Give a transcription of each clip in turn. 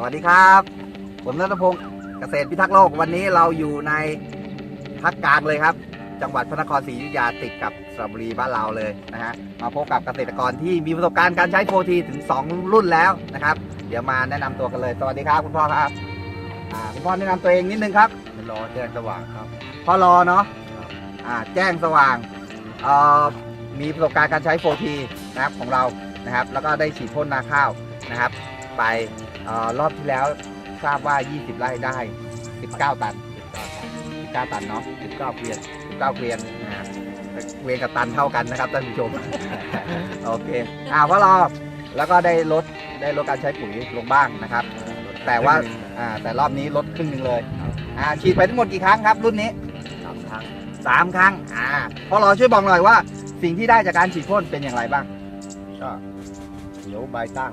สวัสดีครับ ผมนัทพงศ์เกษตรพิทักษ์โลกวันนี้เราอยู่ในภาคกลางเลยครับ จังหวัดพระนครศรีอยุธยาติดกับสระบุรีบ้านเราเลยนะฮะมาพบกับเกษตรกรที่มีประสบการณ์การใช้โฟทีถึง 2 รุ่นแล้วนะครับ เดี๋ยวมาแนะนำตัวกันเลย สวัสดีครับคุณพ่อครับอ่าคุณพ่อแนะนำตัวเองนิดนึงครับเป็นรอแจ้งสว่างครับ พ่อรอเนาะอ่าแจ้งสว่างเอ่อมีประสบการณ์การใช้โฟทีนะครับของเรานะครับ แล้วก็ได้ฉีดพ่นนาข้าวนะครับ ไปเออรอบที่แล้วทราบว่า 20 ไร่ได้ 19 ตัน 19 ตันเนาะ19เปลี่ยน19เกวียนนะฮะเกวียนกับตันเท่ากันนะครับท่านผู้ชม โอเค อ่าพ่อรอแล้วก็ได้ลดได้ลดการใช้ปุ๋ยลงบ้างนะครับ แต่ว่าอ่าแต่รอบนี้ลดครึ่งหนึ่งเลยอ่าฉีดไปทั้งหมดกี่ครั้งครับ รุ่นนี้สามครั้งสามครั้งอ่าพ่อรอช่วยบอกหน่อยว่า สิ่งที่ได้จากการฉีดพ่นเป็นอย่างไรบ้างก็เขียวใบตั้ง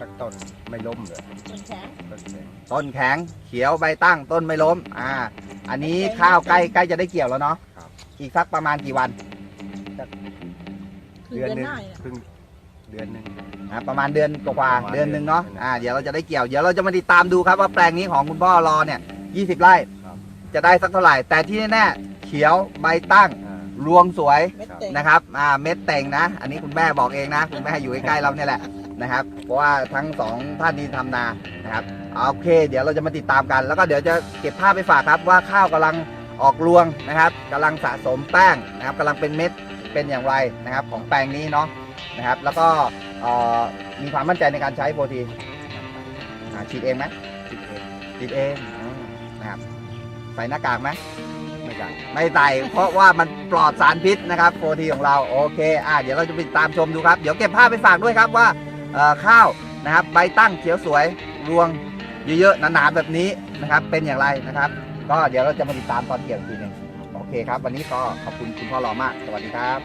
สักต้นไม่ล้มเลยคนแข็งต้นแข็งต้นแข็งเขียวใบตั้งต้นไม่ล้ม อ่า อันนี้ข้าวใกล้ใกล้จะได้เกี่ยวแล้วเนาะครับอีกสักประมาณกี่วันคือเดือนหนึ่งหน้าเนี่ยครึ่งเดือนหนึ่งอ่าประมาณเดือนกว่าประมาณๆเดือนหนึ่งเนาะเดือนอ่าเดี๋ยวเราจะได้เกี่ยวเดี๋ยวเราจะมาติดตามดูครับว่าแปลงนี้ของคุณพ่อรอเนี่ย20ไร่ครับจะได้สักเท่าไหร่ แต่ที่แน่ๆเขียวใบตั้งอ่ารวงสวยเม็ดเต็งนะครับอ่าเม็ดเต่งนะ อันนี้คุณแม่บอกเองนะ คุณแม่อยู่ใกล้ๆเราเนี่ยแหละ นะครับ เพราะว่าทั้งสองท่านนี้ทำนานะครับโอเค เดี๋ยวเราจะมาติดตามกัน แล้วก็เดี๋ยวจะเก็บภาพไปฝากครับว่าข้าวกำลังออกรวงนะครับกำลังสะสมแป้งนะครับกำลังเป็นเม็ดเป็นอย่างไรนะครับ ของแปลงนี้เนาะนะครับ แล้วก็มีความมั่นใจในการใช้โปรตีนอ่าฉีดเองไหมสิบเอ็ดฉีดเองนะครับใส่หน้ากากไหมไม่กันไม่ใส่เพราะว่ามันปลอดสารพิษนะครับโปรตีของเราโอเคอ่าเดี๋ยวเราจะไปตามชมดูครับ เดี๋ยวเก็บภาพไปฝากด้วยครับว่า ข้าวนะครับ ใบตั้งเขียวสวยรวงเยอะๆหนาๆแบบนี้นะครับ เป็นอย่างไรนะครับ ก็เดี๋ยวเราจะมาติดตามตอนเกี่ยวอีกทีหนึ่งโอเคครับ วันนี้ก็ขอบคุณคุณพ่อหล่อมาก สวัสดีครับ